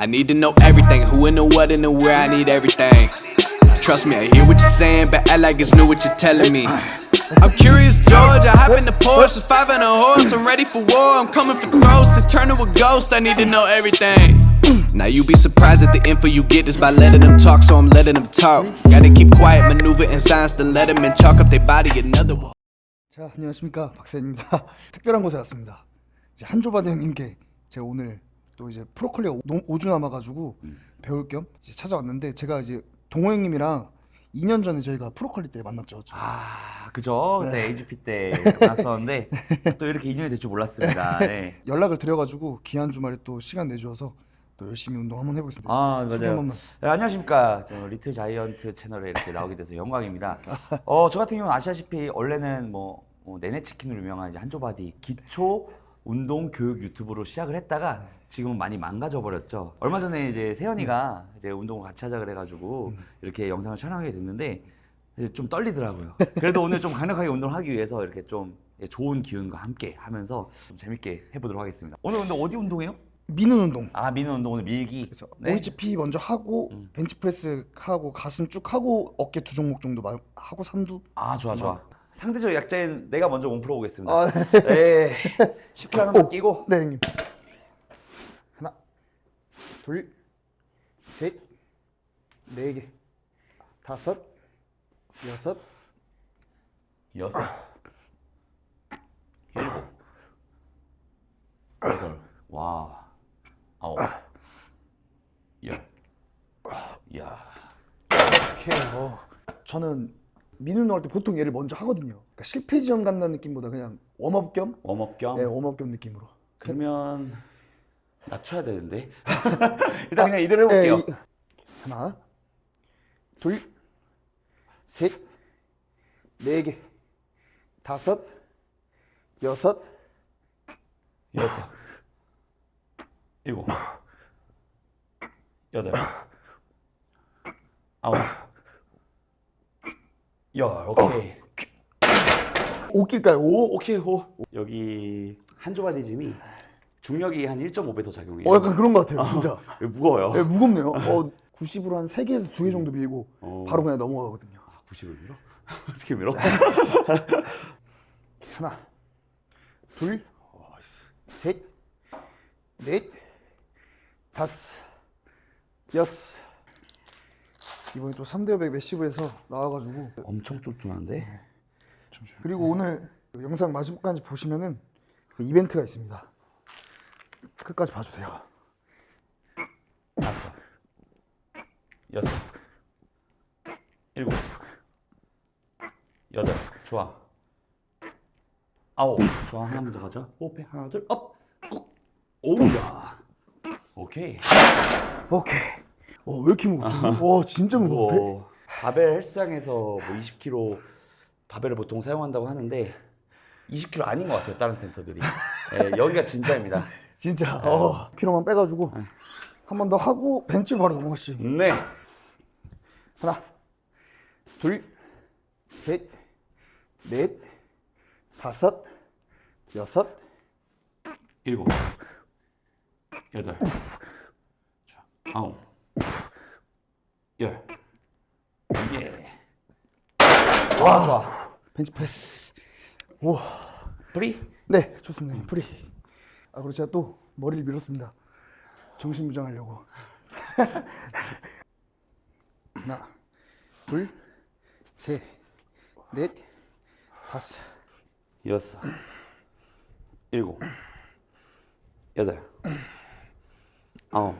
I need to know everything who and the what and the where I need everything. Trust me, I hear what you're saying, but act like it's new what you're telling me. I'm curious, George. I hop in the Porsche, it's five and a horse. I'm ready for war. I'm coming for throats to turn to a ghost. I need to know everything. Now you be surprised at the info you get is by letting them talk, so I'm letting them talk. Gotta keep quiet, maneuver in silence, then let them in chalk up their body another one. 자, 안녕하십니까 박사입니다. 특별한 곳에 왔습니다. 이제 한조바드 형님께 제가 오늘 또 이제 프로컬리가 5주 남아가지고 배울 겸 이제 찾아왔는데 제가 이제 동호 형님이랑 2년 전에 저희가 프로컬리 때 만났죠. 저. 아, 그죠. 그때 AGP 때 만났었는데 또 이렇게 인연이 될 줄 몰랐습니다. 네. 연락을 드려가지고 귀한 주말에 또 시간 내주셔서 또 열심히 운동 한번 해보겠습니다. 아, 소개 맞아요. 번만. 네, 안녕하십니까. 저 리틀 자이언트 채널에 이렇게 나오게 돼서 영광입니다. 어, 저 같은 경우는 아시다시피 원래는 뭐, 뭐 내내 치킨으로 유명한 이제 한조 바디 기초 운동 교육 유튜브로 시작을 했다가 지금은 많이 망가져 버렸죠. 얼마 전에 이제 세연이가 이제 운동을 같이 하자 그래가지고 이렇게 영상을 촬영하게 됐는데 이제 좀 떨리더라고요. 그래도 오늘 좀 강력하게 운동을 하기 위해서 이렇게 좀 좋은 기운과 함께 하면서 좀 재밌게 해보도록 하겠습니다. 오늘 근데 어디 운동해요? 미는 운동. 아 미는 운동 오늘 밀기. 그래서 네. OHP 먼저 하고 벤치프레스 하고 가슴 쭉 하고 어깨 두 종목 정도 마- 하고 삼두. 아 좋아 좋아. 상대적 약자인 내가 먼저 몸 풀어보겠습니다. 아, 네. 10kg 하나만 끼고. 네 형님. 하나, 둘, 셋, 네 개, 다섯, 여섯, 여섯. 일곱. 여덟. 와. 아홉. 열. 야. 이렇게. 어. 저는 미는 운동할 때 보통 얘를 먼저 하거든요. 그러니까 실패 지점 간다는 느낌보다 그냥 웜업 겸, 웜업 겸. 네, 웜업 겸 느낌으로. 그러면 낮춰야 되는데. 일단 그냥 이대로 해볼게요. 네, 이- 하나, 둘, 셋, 네 개, 다섯, 여섯, 여섯. 일곱. 여덟. 아홉. 열. 오케이. 오길까요? 오. 오, 오케이 호. 여기 한조바디 짐이 중력이 한 1.5배 더 작용해요. 어, 약간 그런 것 같아요, 진짜. 무거워요. 네, 무겁네요. 어, 90으로 한 3개에서 2개 정도 밀고 어. 바로 그냥 넘어가거든요. 아, 90을 밀어? 어떻게 밀어? 하나, 둘, 셋, 넷, 다섯, 여섯. 이번에 또 3대 500 매시브에서 나와가지고 엄청 쫀쫀한데? 그리고 오늘 영상 마지막까지 보시면은 그 이벤트가 있습니다. 끝까지 봐주세요. 다섯. 여섯. 일곱. 여덟. 좋아. 아홉. 좋아. 하나 더 가자. 호흡해. 하나, 둘, 업. 꾹. 오우야. 오케이. 오케이. 어, 왜 이렇게 무겁지? 와, 진짜 무거운데? 어, 바벨 헬스장에서 뭐 20kg 바벨을 보통 사용한다고 하는데 20kg 아닌 것 같아요 다른 센터들이 예, 여기가 진짜입니다 진짜. 어, 키로만 빼가지고 한 번 더 하고 벤치 바로 넘어가시죠. 네 하나, 둘, 셋, 넷, 다섯, 여섯, 일곱 여덟 자, 아홉 열 예. 와, 좋아. 벤치 프레스. 우와. 프리 네, 좋습니다. 프리. 아, 그리고 제가 또 머리를 밀었습니다. 정신 무장하려고. 하나, 둘, 셋, 넷, 다섯, 여섯 일곱 여덟 아홉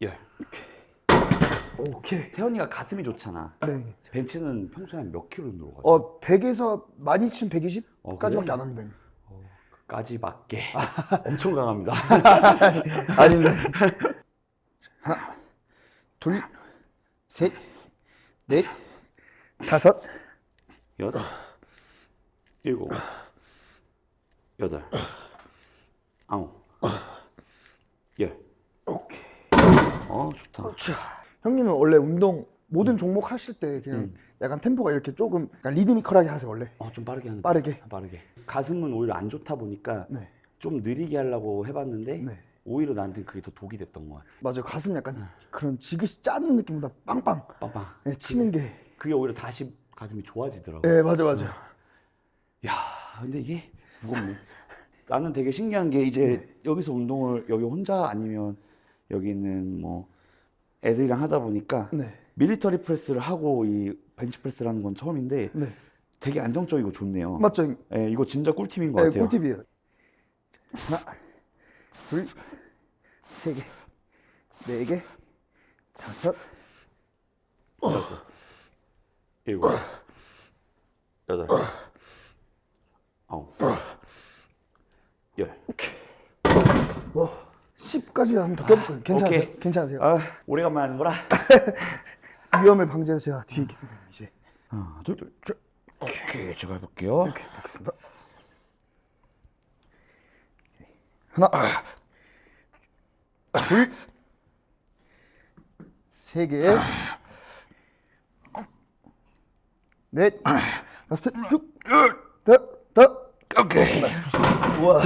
열 오케이. 태연이가 가슴이 좋잖아 네. 벤치는 평소에 한 몇 킬로 정도 가죠? 어, 100에서 많이 치면 120까지밖에 어, 그래? 안 합니다. 까지 맞게 엄청 강합니다. 아닙니다. 하나, 둘, 셋, 넷, 다섯, 여섯, 일곱, 여덟, 아홉, 열. 오케이. 어 좋다. 형님은 원래 운동 모든 종목 하실 때 그냥 약간 템포가 이렇게 조금 약간 리드미컬하게 하세요 원래. 어 좀 빠르게 하는. 빠르게. 빠르게. 가슴은 오히려 안 좋다 보니까 네. 좀 느리게 하려고 해봤는데 네. 오히려 나한테 그게 더 독이 됐던 것 같아. 맞아요. 가슴 약간 그런 지그시 짜는 느낌보다 빵빵 빵빵. 예, 치는 게. 그게 오히려 다시 가슴이 좋아지더라고. 예, 맞아 맞아. 야, 근데 이게 무겁네. 나는 되게 신기한 게 이제 여기서 운동을 여기 혼자 아니면 여기 있는 뭐 애들이랑 하다 보니까 네. 밀리터리 프레스를 하고 이 벤치 프레스를 하는 건 처음인데 네. 되게 안정적이고 좋네요. 맞죠? 예, 이거 진짜 꿀팁인 것 네, 같아요. 꿀팁이에요. 하나, 둘, 세 개, 네 개, 다섯, 여섯, 일곱, 여덟, 아홉, 열. 뭐 10까지 한번 더 껴볼까요? 괜찮으세요? 오케이. 괜찮으세요? 아, 오래간만에 하는 거라. 위험을 방지해서 제가 뒤에 있겠습니다. 이제 하나, 둘, 셋. 오케이, 제가 해볼게요. 보겠습니다. 하나, 둘, 세 개, 넷, 다섯, 쭉, 다, 다. 오케이. 우와.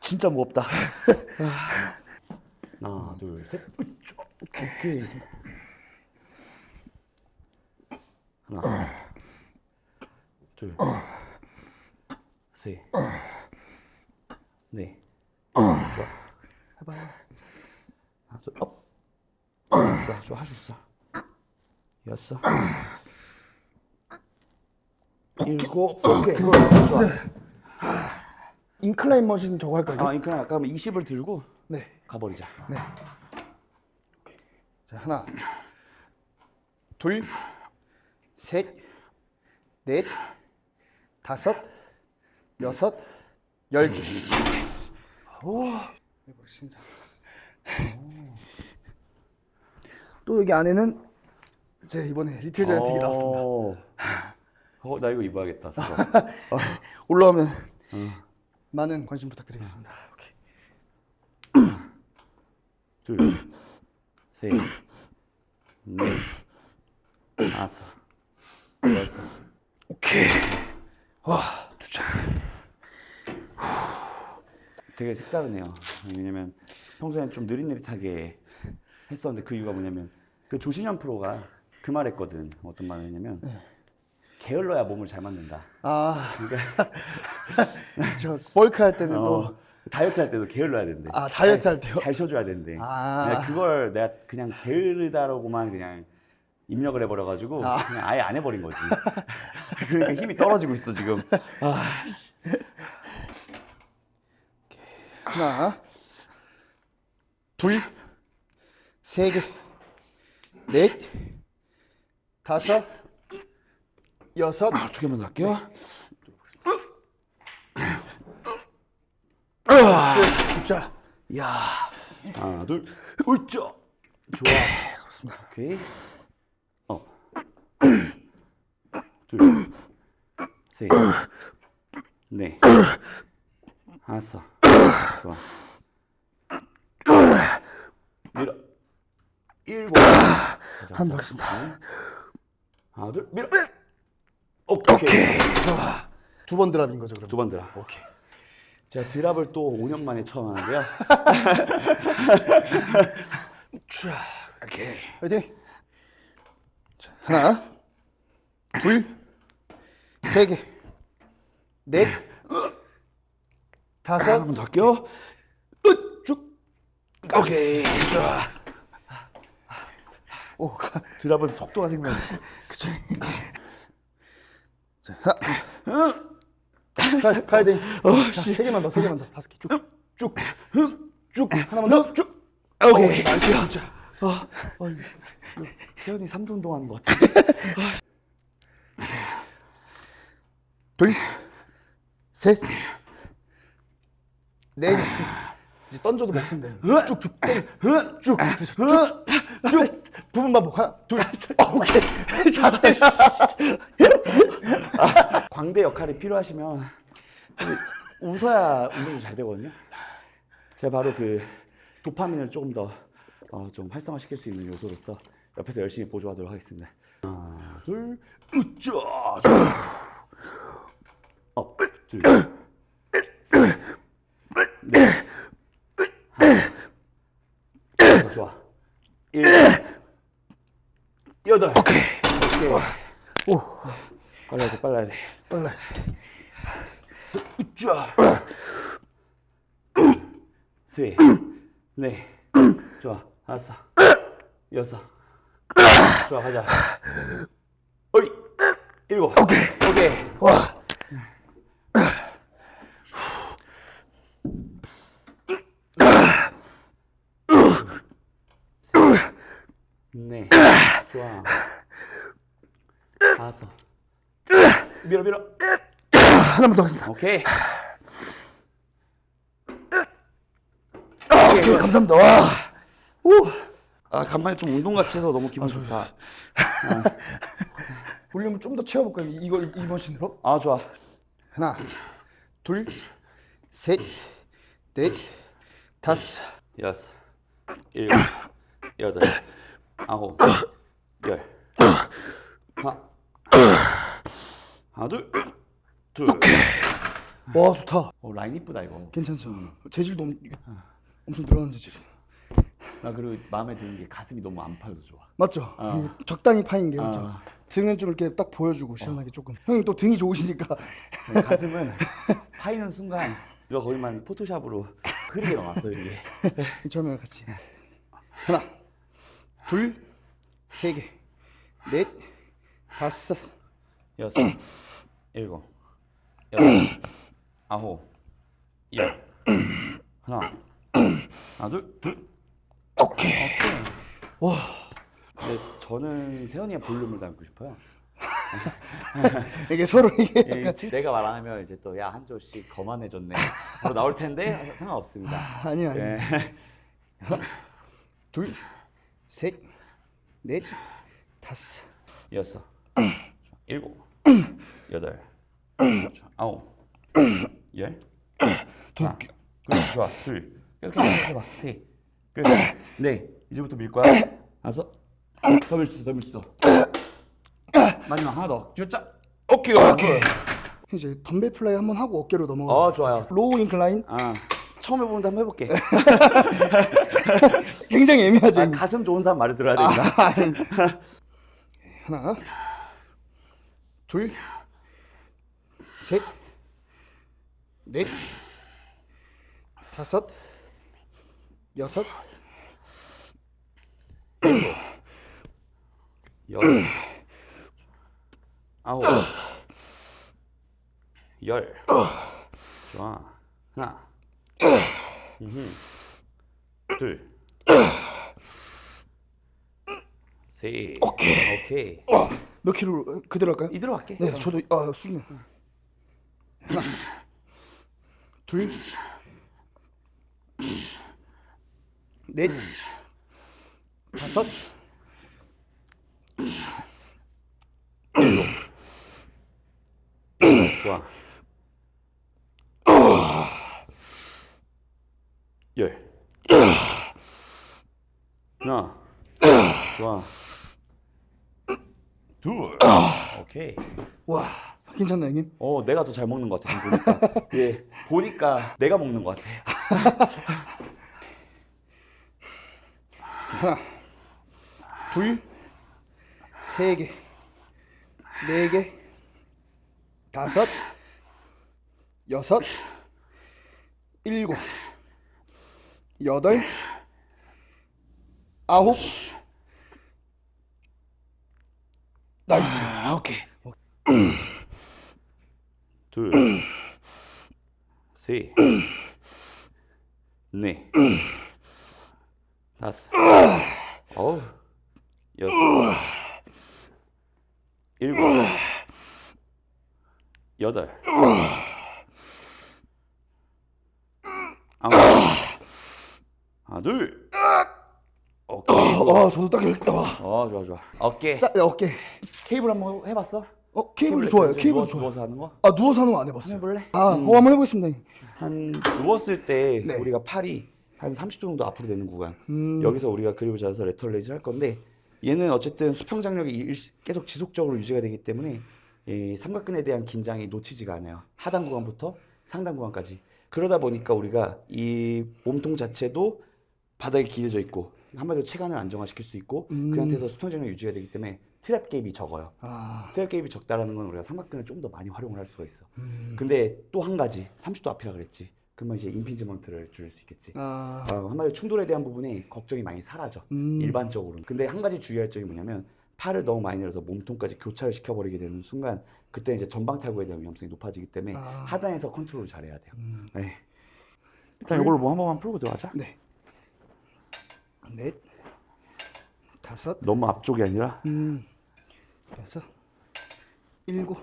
진짜 무겁다. 하나, 둘, 셋. 오케이. 하나, 둘, 셋, 넷. 좋아. 해봐요. 하나, 둘, 업. 됐어. 좋아, 할수 있어. 여섯. 일곱. 오케이. 좋아. 인클라인 머신 저거 할까요? 아, 그냥 아까 20을 들고 네. 가버리자. 자, 하나, 둘, 셋, 넷, 다섯, 여섯, 열 개. 오, 이거 진짜. 또 여기 안에는 제 이번에 리틀 자이언트 이 나왔습니다. 오. 어, 나 이거 입어야겠다. 올라오면 많은 관심 부탁드리겠습니다. 오케이. 둘, 셋, 넷, 다섯, 여섯. 오케이. 와, 두 장. 되게 색다르네요. 왜냐면 평소에는 좀 느릿느릿하게 했었는데 그 이유가 뭐냐면 그 조신현 프로가 그 말했거든. 어떤 말을 했냐면 게을러야 몸을 잘 만든다. 아, 저 벌크 할 때는 또 어, 다이어트 할 때도 게을러야 된대. 아, 다이어트 할 때요? 잘 쉬어줘야 된대. 아. 내가 그걸 내가 그냥 게으르다라고만 그냥 입력을 해버려가지고 그냥 아예 안 해버린 거지. 그러니까 힘이 떨어지고 있어 지금. 하나, 둘, 세 개, 넷, 다섯, 여섯, 두 개만 더 할게요. 셋, 두 자. 야, 하나, 둘, 으쌰. 좋아. 그렇습니다. 오케이. 어. 둘, 셋, 넷, 다섯. 좋아. 밀어. 일곱. 한번 하겠습니다. 하나, 둘, 밀어. 오케이. 두번 드랍인 거죠, 그럼? 두번 드랍. 오케이. 제가 드랍을 또 5년 만에 처음 하는데요. 자, 오케이. 화이팅. 자, 하나, 둘, 세 개, 넷, 다섯, 한번더 할게요. 으, 쭉. 오케이. 좋아. 오, 가, 드랍은 속도가 생겨나지. 그쵸. 자, 하, 가, 가야 돼. 자, 세 개만 더, 세 개만 더, 다섯 개 쭉, 쭉, 쭉, 하나만 더, 쭉. 오케이. 나이스. 자, 아, 어, 이거 태연이 3두 운동하는 것 같아. 둘, 셋, 넷. 이제 던져도 먹으면 돼요. 쭉쭉. 땡, 쭉, 쭉, 쭉. 두번 반복. 하나, 둘, 오케이. 자세. 광대 역할이 필요하시면 웃어야 운동이 잘 되거든요. 제가 바로 그 도파민을 조금 더 어, 좀 활성화시킬 수 있는 요소로서 옆에서 열심히 보조하도록 하겠습니다. 하나, 둘, 으쌰! 업, 둘, 셋, 넷, 하나, 좋아. 일, 여덟. 오케이. 오케이. 오. 빨라야 돼, 빨라야 돼. 빨라. 쫙. 세, 네, 좋아, 다섯, 여섯, 좋아 가자. 어이, 일곱, 오케이, 오케이. 와. 네, 좋아. 다섯. 밀어 밀어. 하나만 더 하겠습니다. 오케이. 오케이, 감사합니다. 와. 오. 아 간만에 좀 운동 같이 해서 너무 기분 좋다. 볼륨을 좀 더 채워볼까요? 이- 이걸 이 머신으로? 아 좋아. 하나, 둘, 셋, 넷, 다섯. 여섯, 일곱, 여덟, 아홉, 열. 하나, 하나, 둘, 둘. 와 좋다. 어, 라인 이쁘다 이거. 괜찮죠? 재질도 엄, 엄청 늘어난 재질. 나 그리고 마음에 드는 게 가슴이 너무 안 파여서 좋아. 맞죠? 이게 적당히 파인 게 그렇죠. 아. 등은 좀 이렇게 딱 보여주고 시원하게 조금. 형님 또 등이 좋으시니까. 가슴은 파이는 순간 누가 거기만 포토샵으로 흐리게 나왔어 이게. 처음에 같이. 하나, 둘, 세 개, 넷, 다섯. 여섯, 일곱, 여덟, 아홉, 열. 하나, 하나, 둘, 둘. 오케이. 와. 근데 저는 세연이의 볼륨을 닮고 싶어요. 이게 서로 이게 예, 약간 내가 말 안 하면 이제 또 야 한조씨 거만해졌네. 바로 나올 텐데 상관없습니다. 아니야. 아니야. 예. 둘, 셋, 넷, 다섯. 여섯, 일곱, 여덟, 아홉, 열. 하나, 그렇지 좋아. 둘, 이렇게 해봐. 세, 끝. 네, 이제부터 밀 거야. 다섯, 더 밀 수 있어, 더 밀 수 있어. 마지막 하나 더. 줄자. 오케이, 오케이. 이제 덤벨 플라이 한번 하고 어깨로 넘어가. 어, 좋아요. 로우 인클라인 아, 처음 해보는데 한번 해볼게. 굉장히 애매하죠. 아, 가슴 좋은 사람 말을 들어야 된다. 하나, 둘, 셋, 넷, 다섯, 여섯, 열, 아홉, 열. 좋아. 하나, 음흠. 둘, 셋. 오케이. 오케이. 몇 킬로 그대로 할까요? 이대로 할게. 네, 저도 아 숙이네. 하나, 둘, 넷, 다섯, 좋아. 열. 하나. 좋아. 둘. 오케이. 와 괜찮나 형님? 어, 내가 더 잘 먹는 것 같아 지금 보니까. 예, 보니까 내가 먹는 것 같아. 하나, 둘, 세 개, 네 개, 다섯, 여섯, 일곱, 여덟, 아홉. 나이스. 아, 오케이. 둘, 셋, 넷, 다섯, 어우, 여섯, 일곱, 여덟, 아홉, 하나, 둘, 오케이. 아, 저도 딱 이렇게 와. 어, 좋아, 좋아. 어깨. 싸, 야, 어깨. 케이블 한번 해봤어? 어, 케이블 좋아요. 케이블 누워, 좋아요. 누워서 하는 거? 아, 누워서 하는 거 안 해봤어요. 해볼래? 아, 어, 한번 해보겠습니다. 형님. 한 누웠을 때 네. 우리가 팔이 한 30도 정도 앞으로 되는 구간 음. 여기서 우리가 그립을 잡아서 레터레이즈 할 건데 얘는 어쨌든 수평 장력이 일- 계속 지속적으로 유지가 되기 때문에 이 삼각근에 대한 긴장이 놓치지가 않아요 하단 구간부터 상단 구간까지 그러다 보니까 우리가 이 몸통 자체도 바닥에 기대져 있고 한마디로 체간을 안정화시킬 수 있고 음. 그 상태에서 수평적을 유지해야 되기 때문에 트랩 갭이 적어요. 아, 트랩 갭이 적다라는 건 우리가 삼각근을 좀 더 많이 활용을 할 수가 있어. 음. 근데 또 한 가지 30도 앞이라 그랬지. 그러면 이제 임피지먼트를 줄일 수 있겠지. 아, 어, 한마디로 충돌에 대한 부분에 걱정이 많이 사라져. 음. 일반적으로는. 근데 한 가지 주의할 점이 뭐냐면 팔을 너무 많이 내려서 몸통까지 교차를 시켜버리게 되는 순간 그때 이제 전방 탈구에 대한 위험성이 높아지기 때문에 아. 하단에서 컨트롤을 잘해야 돼요. 음. 네. 일단 이걸로 뭐 한 번만 풀고 들어가자. 네. 넷, 다섯, 너무 앞쪽이 아니라 음, 여섯, 일곱.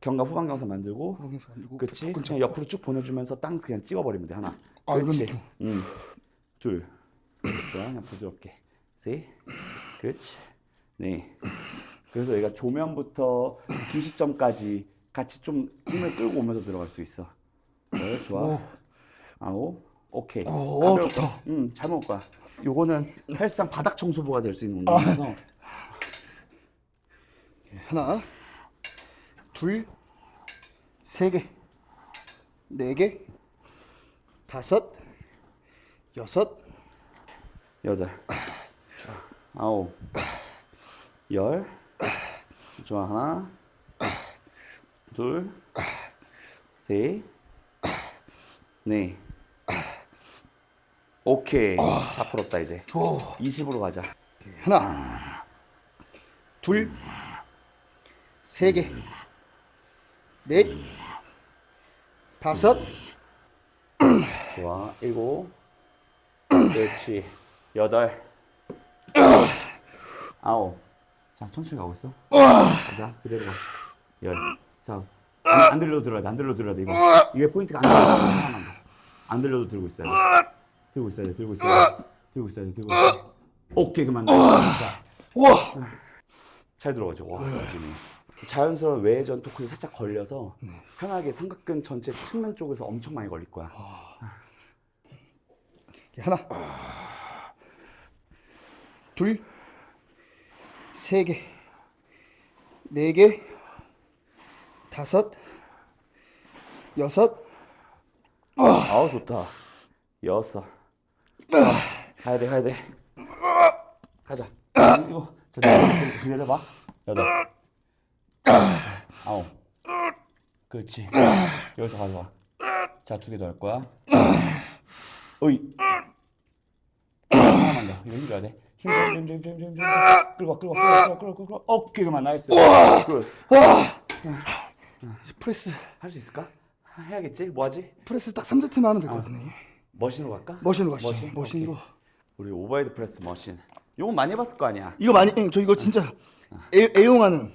경과 후방 경사 만들고 거기서 만들고 그치? 복근 그냥. 옆으로 쭉 보내주면서 땅 그냥 찍어버리면 돼 하나. 아, 이런. 느낌. 음. 둘. 좋아, 그냥 부드럽게. 셋. 그렇지. 네. 그래서 얘가 조면부터 기시점까지 같이 좀 힘을 끌고 오면서 들어갈 수 있어. 네, 좋아. 오. 아홉. 오케이. 오, 가벼울 좋다. 거야. 응, 잘 먹을 거야. 요거는 사실상 바닥 청소부가 될 수 있는 운동이라서 하나, 둘, 세 개, 네 개, 다섯, 여섯, 여덟, 아홉, 열. 좋아 하나, 둘, 셋, 넷. 오케이. 다 풀었다 이제. 오. 20으로 가자. 하나, 둘, 세 개, 넷, 다섯, 좋아. 일곱. 그렇지. 여덟. 아홉. 자, 천천히 가고 있어. 가자. 그대로 가. 열. 자, 안, 안 들려도 들어야 돼. 안 들려도 들어야 돼. 이거. 이게 포인트가 들려도. 안 들려도 들고 있어야 돼. 들고 있어야 돼. 들고 있어야 돼. 들고 있어야 돼. 들고 있어야 돼. 오케이, 그만. 자, 와, 잘 들어가죠. 와. 자연스러운 외전 토크에 살짝 걸려서 편하게 삼각근 전체 측면 쪽에서 엄청 많이 걸릴 거야. 하나, 둘, 세 개, 네 개, 다섯, 여섯, 아우 좋다. 여섯. 가야 돼, 가야 돼. 가자. 이거 자, 기다려봐. 여덟. 아홉. 그렇지. 여기서 가져와. 자, 두 개 더 할 거야. 어이. 하나만 더. 이거 힘줘야 돼. 힘줘, 힘줘, 힘줘, 힘줘, 힘줘. 끌고 와, 끌고 와, 끌고 와, 끌고 와, 끌고 와. 오케이, 그만 나이스. 굿. 프레스, 할 수 있을까? 해야겠지? 뭐 하지? 프레스 딱 3세트만 하면 될 것 같네. 머신으로 갈까? 머신으로 가시죠. 머신? 머신으로. 오케이. 우리 오버헤드 프레스 머신. 요건 많이 해봤을 거 아니야. 이거 많이, 저 이거 진짜 애, 애용하는.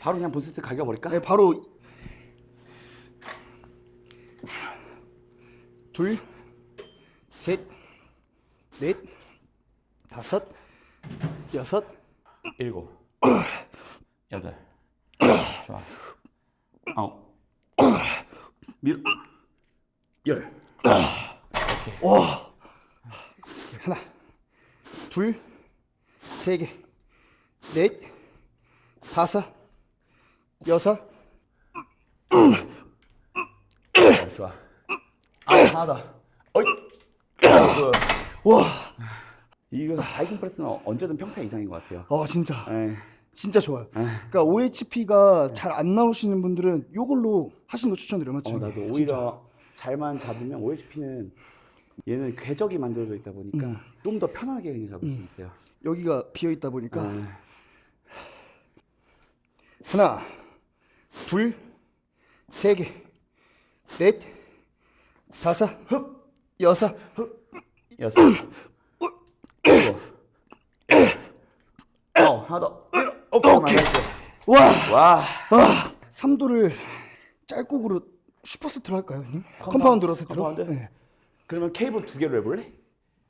바로 그냥 본세트 갈겨버릴까? 네, 바로 둘, 셋, 넷, 다섯, 여섯, 일곱, 여덟, 좋아, 아홉, 밀, 열. 하나, 둘, 세 개, 넷, 다섯, 여섯, 어, 좋아. 아, 하나 더. 어이. 와, 이거 바이킹 프레스는 언제든 평타 이상인 것 같아요. 어 진짜, 에, 진짜 좋아요. 그러니까 OHP가 잘 안 나오시는 분들은 이걸로 하시는 거 추천드려요, 맞죠? 어, 나도 진짜. 오히려 잘만 잡으면 OHP는 얘는 궤적이 만들어져 있다 보니까 좀더 편하게 그냥 잡을 수 있어요. 여기가 비어 있다 보니까? 에, 하나, 둘, 세 개, 넷, 다섯, 흡, 여섯, 흡, 여섯, 일곱, 어, 하나 더. 오케이, 오케이. 와, 와, 아, 3도를 짤국으로 슈퍼세트로 할까요, 형님? 컴파운드로 세트로? 컴파운드? 네. 그러면 케이블 두 개로 해볼래?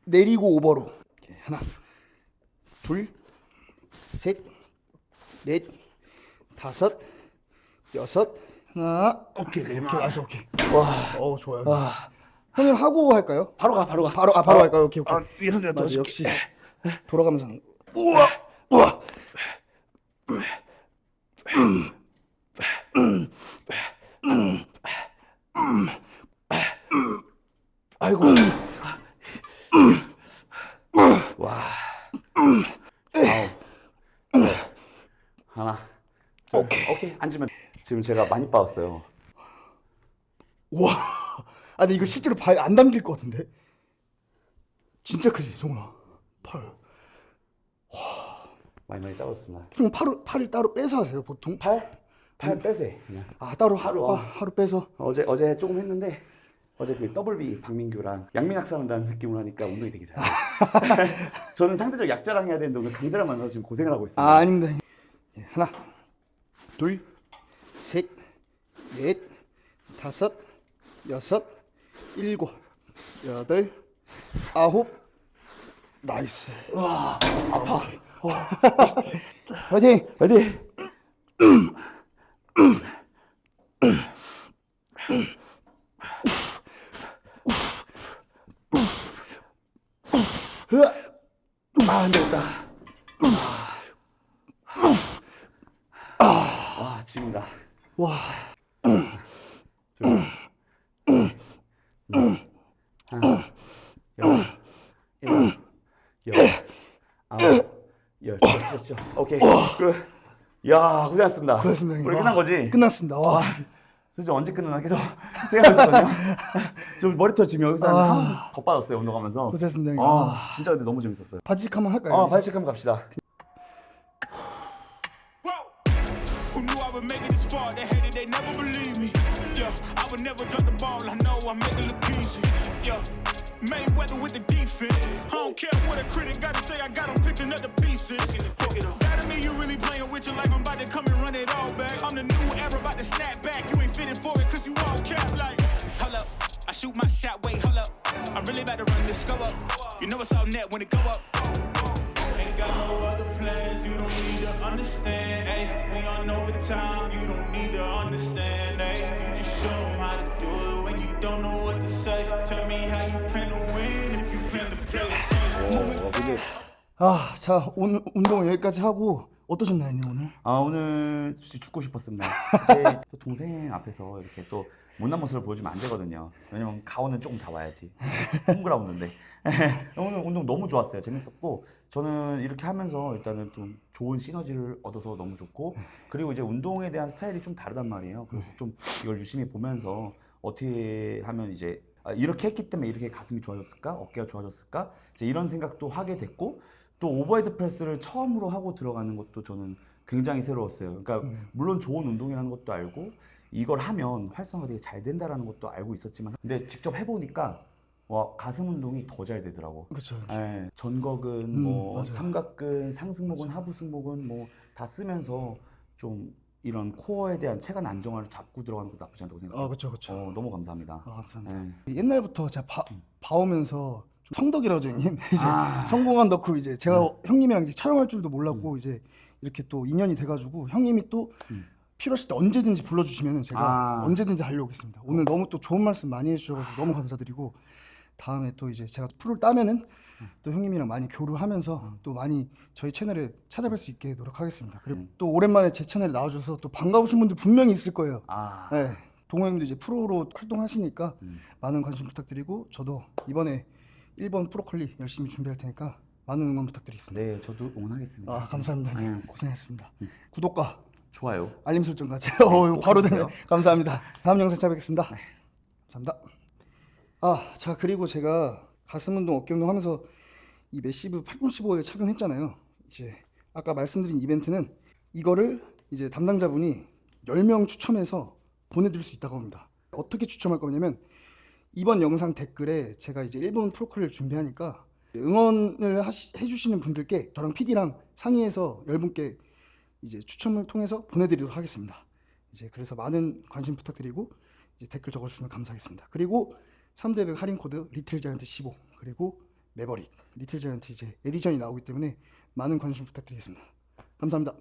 내리고 오버로. 오케이, 하나, 둘, 셋, 넷, 다섯, 여섯, 하나, 오케이, 오케이, 아시 오케이. 와, 어 좋아요. 형님 하고 할까요? 바로 가, 바로 가. 바로 아 바로 할까요? 오케이 오케이. 아, 위에서 내가 맞아. 역시 돌아가면서 하는 거. 우와 우와 아이고. 와. 하나. 둘. 오케이. 오케이. 앉으면. 지금 제가 많이 빠졌어요. 와. 아, 근데 이거 실제로 발 안 담길 것 같은데? 진짜 크지, 정훈아. 팔. 와. 많이 많이 짜졌습니다. 형 팔을, 팔을 따로 빼서 하세요, 보통? 팔? 팔 빼세 그냥. 아 따로 하루 하루, 아, 하루 빼서. 어제 어제 조금 했는데 어제 그 더블비 박민규랑 양민학사한다는 느낌으로 하니까 운동이 되게 잘. 돼요. 저는 상대적 약자랑 해야 되는데 오늘 강자랑 만나서 지금 고생을 하고 있습니다. 아 아닙니다. 예, 하나, 둘, 셋, 넷, 다섯, 여섯, 일곱, 여덟, 아홉. 나이스. 와 아파. 화이팅. 어디? 아, 안 되겠다. 아, 지금다. 와. 하나, 열, 일곱, 열, 아홉, 열. 됐죠. 오케이. 끝. 야, 고생하셨습니다. 형님. 우리 와, 끝난 거지? 끝났습니다. 와. 솔직히 언제 끝나나 계속 생각했었거든요. 좀 머리털 지금 여기서 아. 한더 빠졌어요 운동 하면서. 고생했습니다. 형님. 아, 아, 진짜 근데 너무 재밌었어요. 바지직 한번 할까요? 아? 발식 한번 갑시다. Mayweather with the defense. I don't care what a critic got to say. I got them picking up the pieces. That to me, you really playing with your life. I'm about to come and run it all back. I'm the new era, about to snap back. You ain't fitting for it, cause you all cap like. Hold up, I shoot my shot. Wait, hold up. I'm really about to run this go up. You know it's all net when it go up. Ain't got no other plans, you don't need to understand. Ay, we on overtime, you don't need to understand. Ay, you just show 'em how to do it when you don't know what to say. Tell me how 아, 자 오늘 운동 여기까지 하고 어떠셨나요, 오늘? 아 오늘 진짜 죽고 싶었습니다. 이제 또 동생 앞에서 이렇게 또 못난 모습을 보여주면 안 되거든요. 왜냐면 가오는 조금 잡아야지. 홈그라운드인데 오늘 운동 너무 좋았어요. 재밌었고 저는 이렇게 하면서 일단은 좀 좋은 시너지를 얻어서 너무 좋고 그리고 이제 운동에 대한 스타일이 좀 다르단 말이에요. 그래서 좀 이걸 유심히 보면서 어떻게 하면 이제 아, 이렇게 했기 때문에 이렇게 가슴이 좋아졌을까, 어깨가 좋아졌을까, 이제 이런 생각도 하게 됐고 또 오버헤드 프레스를 처음으로 하고 들어가는 것도 저는 굉장히 새로웠어요. 그러니까 물론 좋은 운동이라는 것도 알고 이걸 하면 활성화 되게 잘 된다라는 것도 알고 있었지만 근데 직접 해보니까 와 가슴 운동이 더 잘 되더라고. 그렇죠. 예, 전거근, 음, 뭐 맞아요. 삼각근, 상승모근, 하부승모근 뭐다 쓰면서 좀 이런 코어에 대한 체관 안정화를 잡고 들어가는 것도 나쁘지 않다고 생각해요. 아, 그렇죠, 그렇죠. 어, 너무 감사합니다. 아, 감사합니다. 예. 옛날부터 제가 봐, 봐오면서 좀 성덕이라고 형님 이제 아. 성공한 덕후 이제 제가 형님이랑 이제 촬영할 줄도 몰랐고 이제 이렇게 또 인연이 돼가지고 형님이 또 필요하실 때 언제든지 불러주시면 제가 아. 언제든지 하려고 했습니다. 오늘 너무 또 좋은 말씀 많이 해주셔가지고 너무 감사드리고 다음에 또 이제 제가 프로를 따면은 또 형님이랑 많이 교류하면서 또 많이 저희 채널에 찾아뵐 수 있게 노력하겠습니다. 그리고 또 오랜만에 제 채널에 나와주셔서 또 반가우신 분들 분명히 있을 거예요. 아, 네. 동호 형님도 이제 프로로 활동하시니까 음. 많은 관심 부탁드리고 저도 이번에 1번 프로컬리 열심히 준비할 테니까 많은 응원 부탁드리겠습니다. 네, 저도 응원하겠습니다. 아 감사합니다. 형님. 고생했습니다. 구독과 좋아요. 알림 설정까지. 어, 바로 되네. 해주세요. 감사합니다. 다음 영상 찾아뵙겠습니다. 감사합니다. 아, 자 그리고 제가 가슴 운동, 어깨 운동 하면서 이 메시브 8.15에 착용했잖아요. 이제 아까 말씀드린 이벤트는 이거를 이제 담당자분이 10명 추첨해서 보내드릴 수 있다고 합니다. 어떻게 추첨할 거냐면 이번 영상 댓글에 제가 이제 일본 프로컬을 준비하니까 응원을 하시, 해주시는 분들께 저랑 PD랑 상의해서 10분께 이제 추첨을 통해서 보내드리도록 하겠습니다. 이제 그래서 많은 관심 부탁드리고 이제 댓글 적어주시면 감사하겠습니다. 그리고 3대100 할인 코드 리틀 자이언트 15 그리고 매버릭 리틀 자이언트 이제 에디션이 나오기 때문에 많은 관심 부탁드리겠습니다. 감사합니다.